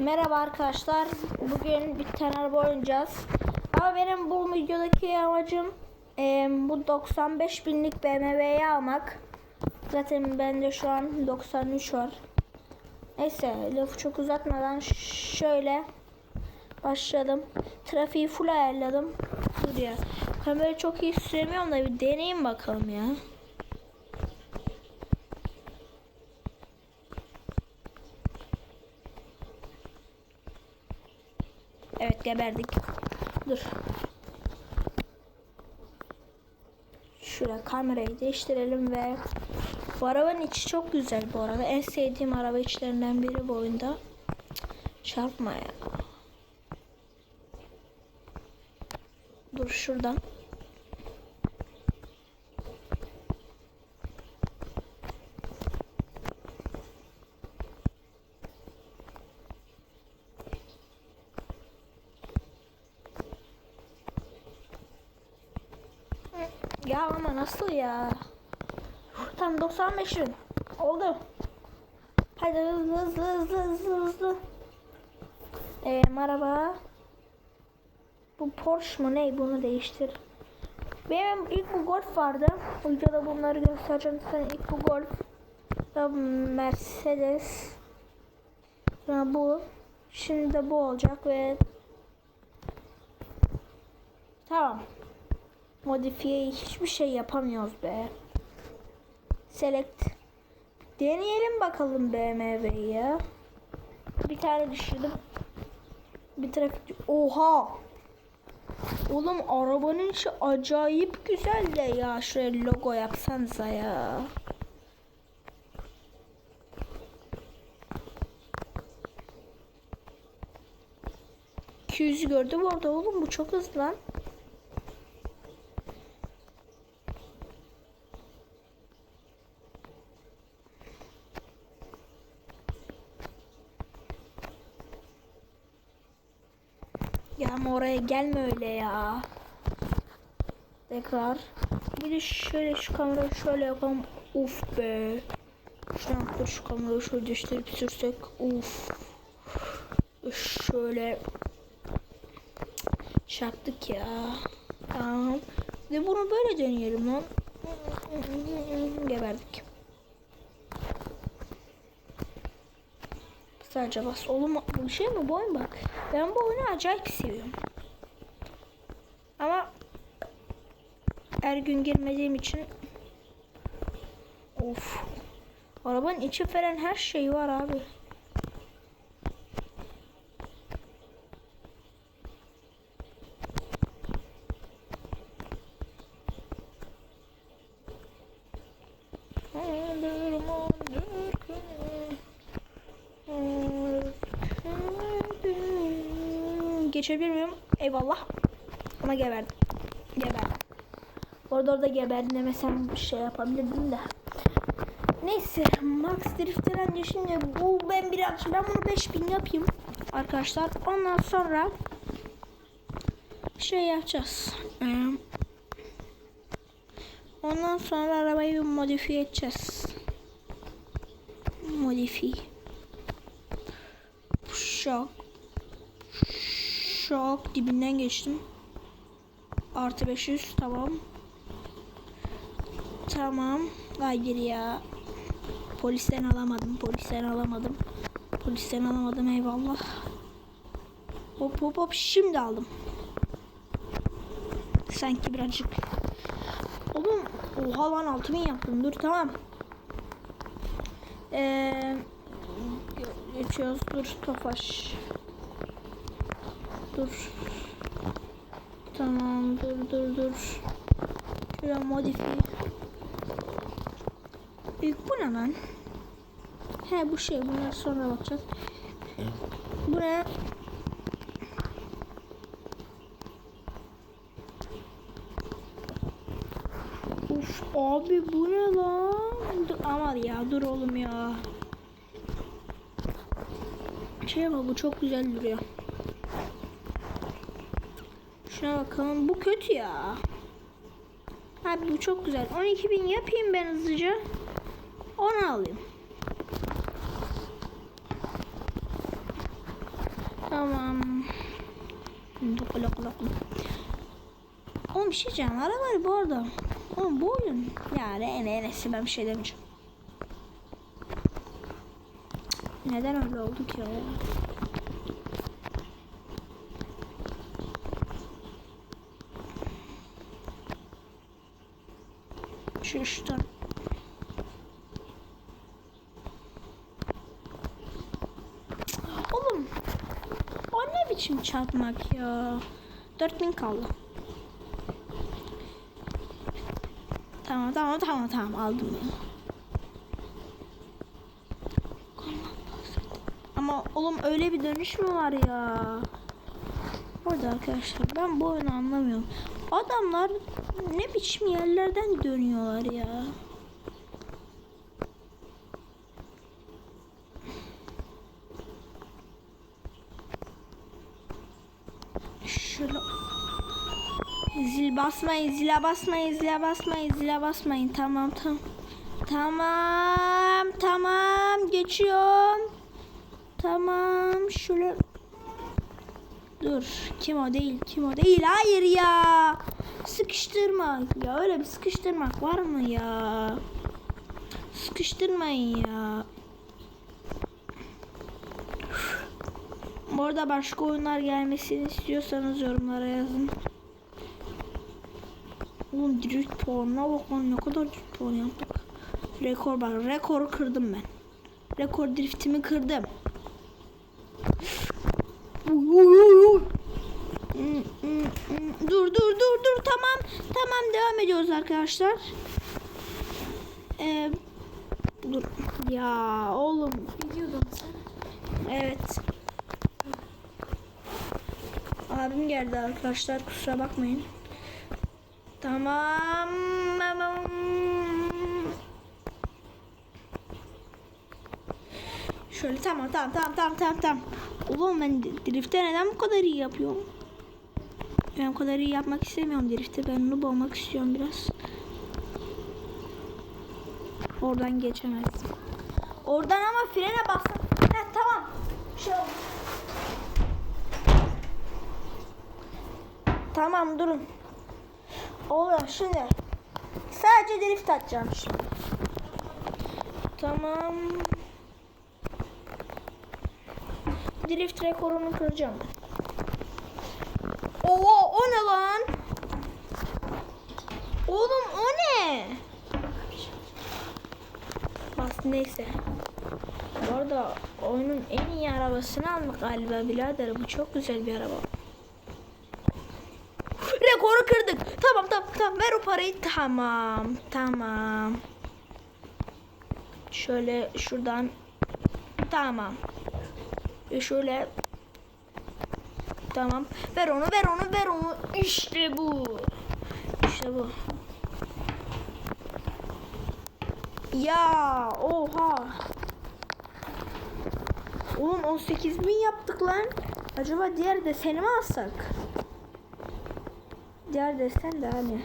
Merhaba arkadaşlar. Bugün bir tane araba oynayacağız. Ama benim bu videodaki amacım e, bu 95 binlik BMW'yi almak. Zaten bende şu an 93 var. Neyse lafı çok uzatmadan şöyle başladım. Trafiği full ayarladım. Dur ya. Kamerayı çok iyi süremiyorum da bir deneyeyim bakalım ya. Evet geberdik. Dur. Şuraya kamerayı değiştirelim ve bu arabanın içi çok güzel bu arada. En sevdiğim araba içlerinden biri bu oyunda. Çarpma ya. Dur şuradan. Ya ama nasıl ya? Tam 95 gün. Oldu. Hadi hızlı hızlı hızlı hızlı hızlı. Ee, merhaba. Bu Porsche mu ne? Bunu değiştir. Benim ilk bu Golf vardı. Videoda bunları göstereceğim. Sen ilk bu Golf. Da Mercedes. Sonra bu. Şimdi de bu olacak ve Tamam modifiye hiçbir şey yapamıyoruz be. Select. Deneyelim bakalım BMW'yi. Bir tane düşürdüm. Bir trafik. Oha. Oğlum arabanın işi acayip güzel de ya. Şuraya logo yapsanıza ya. %200'ü gördüm orada oğlum bu çok hızlı lan. Ya ama oraya gelme öyle ya. Tekrar. Bir de şöyle şu kamerayı şöyle yapalım. Uf be. Şuradan dur şu kamerayı şöyle değiştirip sürsek. Uf. Şöyle. Çarptık ya. Tamam. Ve bunu böyle deneyelim lan. Geberdik. Sadece bas. Oğlum bu şey mi bu oyun bak. Ben bu oyunu acayip seviyorum. Ama her gün girmediğim için of arabanın içi falan her şey var abi. Geçebilir miyim? Eyvallah. Ama geberdim. Geberdim. Orada orada geberdim demesem bir şey yapabilirdim de. Neyse Max Drift'ten önce şimdi bu ben biraz ben bunu 5000 yapayım arkadaşlar. Ondan sonra şey yapacağız. Ondan sonra arabayı bir modifiye edeceğiz. Modifiye. Şok. Şok dibinden geçtim. Artı 500 tamam. Tamam. Hayır ya. Polisten alamadım. Polisten alamadım. Polisten alamadım eyvallah. Hop hop hop şimdi aldım. Sanki birazcık. Oğlum oha lan 6000 yaptım. Dur tamam. Eee geçiyoruz. Dur Tofaş. Dur. Tamam dur dur dur. Şuraya modifiye. İlk bu ne lan? He bu şey bunlar sonra bakacağız. Bu ne? Uf abi bu ne lan? Dur, ama ya dur oğlum ya. Şey ama bu çok güzel duruyor. Şuna bakalım. Bu kötü ya. Abi bu çok güzel. 12.000 yapayım ben hızlıca. Onu alayım. Tamam. Lok lok lok. Oğlum bir şey diyeceğim. Ara var bu arada. Oğlum bu oyun. Yani en enesi ben bir şey demeyeceğim. Neden öyle oldu ki? Ya? Şu Oğlum o ne biçim çarpmak ya? 4000 kaldı. Tamam tamam tamam tamam aldım. Ama oğlum öyle bir dönüş mü var ya? Burada arkadaşlar ben bu oyunu anlamıyorum. Adamlar ne biçim yerlerden dönüyorlar ya. Şöyle Zil basmayın, zile basmayın, zile basmayın, zile basmayın. Tamam, tamam. Tamam, tamam. Geçiyorum. Tamam, şöyle. Dur, kim o değil, kim o değil. Hayır ya. Sıkıştırma. Ya öyle bir sıkıştırmak var mı ya? Sıkıştırmayın ya. Bu arada başka oyunlar gelmesini istiyorsanız yorumlara yazın. Oğlum drift puanına bak lan ne kadar drift puan yaptık. Rekor bak rekoru kırdım ben. Rekor driftimi kırdım. Dur dur dur dur tamam tamam devam ediyoruz arkadaşlar. Ee, dur ya oğlum Biliyordum sen. evet. Abim geldi arkadaşlar kusura bakmayın. Tamam. tamam. Şöyle tamam tamam tamam tamam tamam Oğlum ben drifte neden bu kadar iyi yapıyorum? Ben bu kadar iyi yapmak istemiyorum drifte. Ben noob olmak istiyorum biraz. Oradan geçemezsin. Oradan ama frene bastım. Heh, tamam. Şey oldu. Tamam durun. Oluyor şimdi. Sadece drift atacağım şimdi. Tamam. Drift rekorunu kıracağım. Oo o ne lan? Oğlum o ne? Bas neyse. Bu arada oyunun en iyi arabasını almak galiba birader. Bu çok güzel bir araba. Rekoru kırdık. Tamam tamam tamam ver o parayı. Tamam tamam. Şöyle şuradan. Tamam. Ve şöyle. Tamam. Ver onu ver onu ver onu. İşte bu. İşte bu. Ya oha. Oğlum 18 bin yaptık lan. Acaba diğer deseni mi alsak? Diğer desen de hani.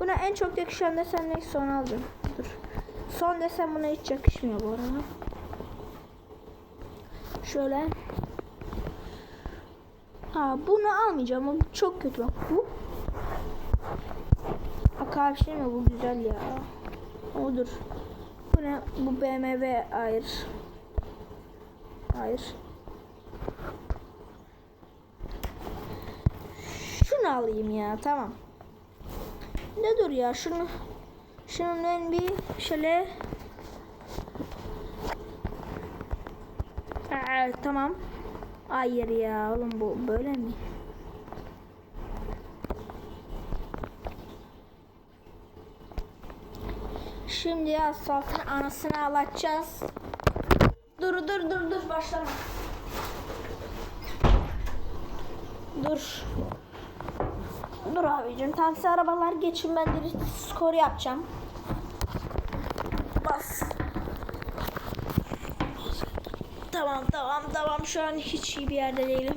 Buna en çok yakışan desen neyse son alacağım. Dur. Son desen buna hiç yakışmıyor bu arada. Şöyle. Ha bunu almayacağım. O çok kötü bak bu. Aka bir şey mi bu güzel ya. Odur. Bu ne? Bu BMW hayır. Hayır. Şunu alayım ya tamam. Ne dur ya şunu. Şunun ben bir şöyle. Aa, tamam. Hayır ya oğlum bu böyle mi? Şimdi asfaltın anasını ağlatacağız. Dur dur dur dur başlama. Dur. Dur abicim taksi arabalar geçin ben de skor yapacağım. Bas. Tamam tamam tamam şu an hiç iyi bir yerde değilim.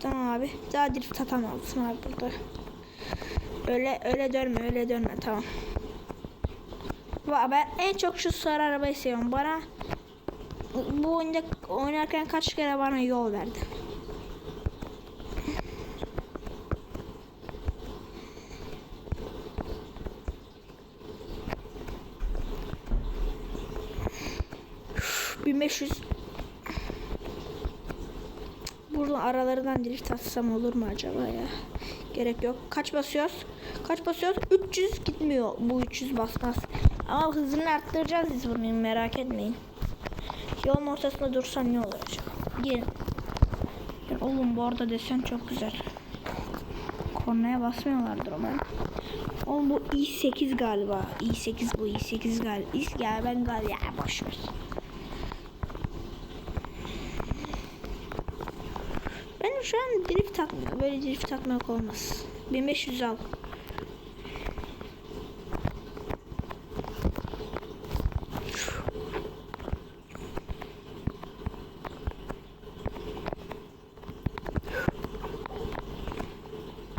Tamam abi. Daha drift atamazsın abi burada. Öyle öyle dönme öyle dönme tamam. Va- Ben en çok şu sarı arabayı seviyorum. Bana bu oyunda oynarken kaç kere bana yol verdi. Bin beş yüz. Burada aralarından drift atsam olur mu acaba ya? Gerek yok. Kaç basıyoruz? Kaç basıyoruz? 300 gitmiyor. Bu 300 basmaz. Ama hızını arttıracağız biz bunu merak etmeyin. Yolun ortasında dursan ne olacak? Gelin. Ya oğlum bu arada desen çok güzel. Kornaya basmıyorlardır umarım. Oğlum bu i8 galiba. i8 bu i8 galiba. İs ya ben galiba ya boş ver. Benim şu an drift takmıyor. Böyle drift takmak olmaz. 1500 al.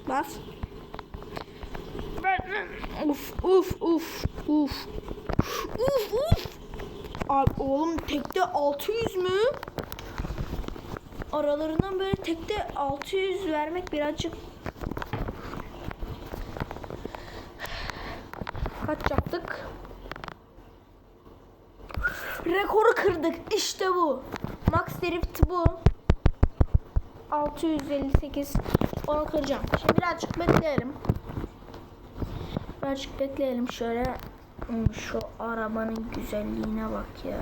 Bas. Uf uf uf uf. Uf uf. Abi oğlum tekte 600 mü? Aralarından böyle tekte 600 vermek birazcık Kaç yaptık? Rekoru kırdık. İşte bu. Max Drift bu. 658 onu kıracağım. Şimdi birazcık bekleyelim. Birazcık bekleyelim şöyle. Hmm, Şu arabanın güzelliğine bak ya.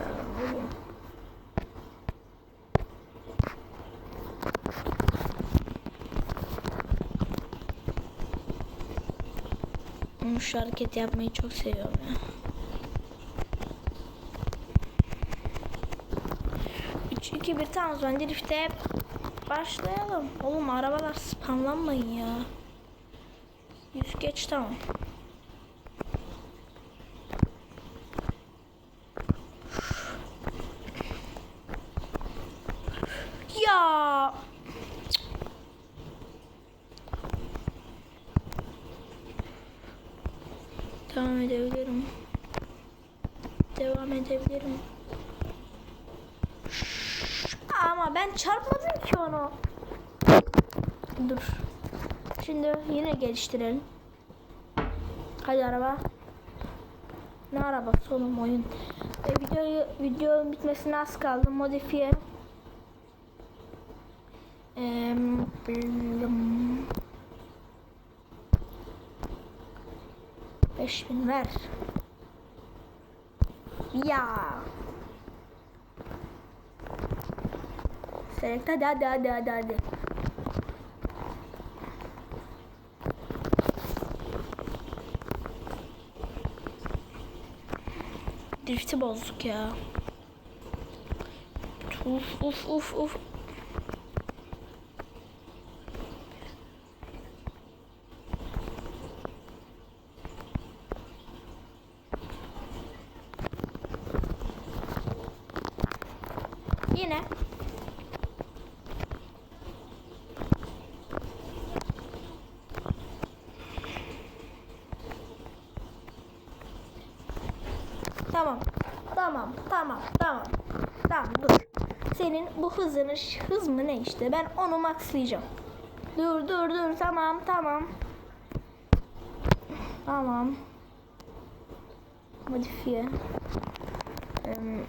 Hmm, Şu hareket yapmayı çok seviyorum ya. 3, 2, 1 tamam o zaman drift'e başlayalım. Oğlum arabalar spamlanmayın ya. 100 geç tamam. Ya Devam edebilirim. Devam edebilirim. Ama ben çarpmadım ki onu. Dur. Şimdi yine geliştirelim. Hadi araba. Ne arabası oğlum oyun. E, videoyu videonun bitmesine az kaldı. Modifiye. Eee, blim. 5000 ver. Ya. Select hadi hadi hadi hadi hadi. Drift'i bozduk ya. Uf uf uf uf. Yine. Tamam. Tamam. Tamam. Tamam. Tamam dur. Senin bu hızını hız mı ne işte? Ben onu maxlayacağım. Dur dur dur. Tamam tamam. Tamam. Modifiye. Em,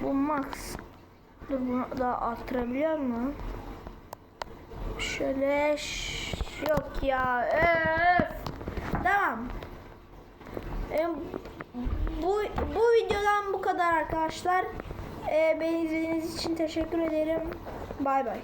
bu max. Dur bunu daha arttırabiliyor mu? Şöyle yok ya. Öf. Tamam. Bu bu videodan bu kadar arkadaşlar. Ee, beni izlediğiniz için teşekkür ederim. Bay bay.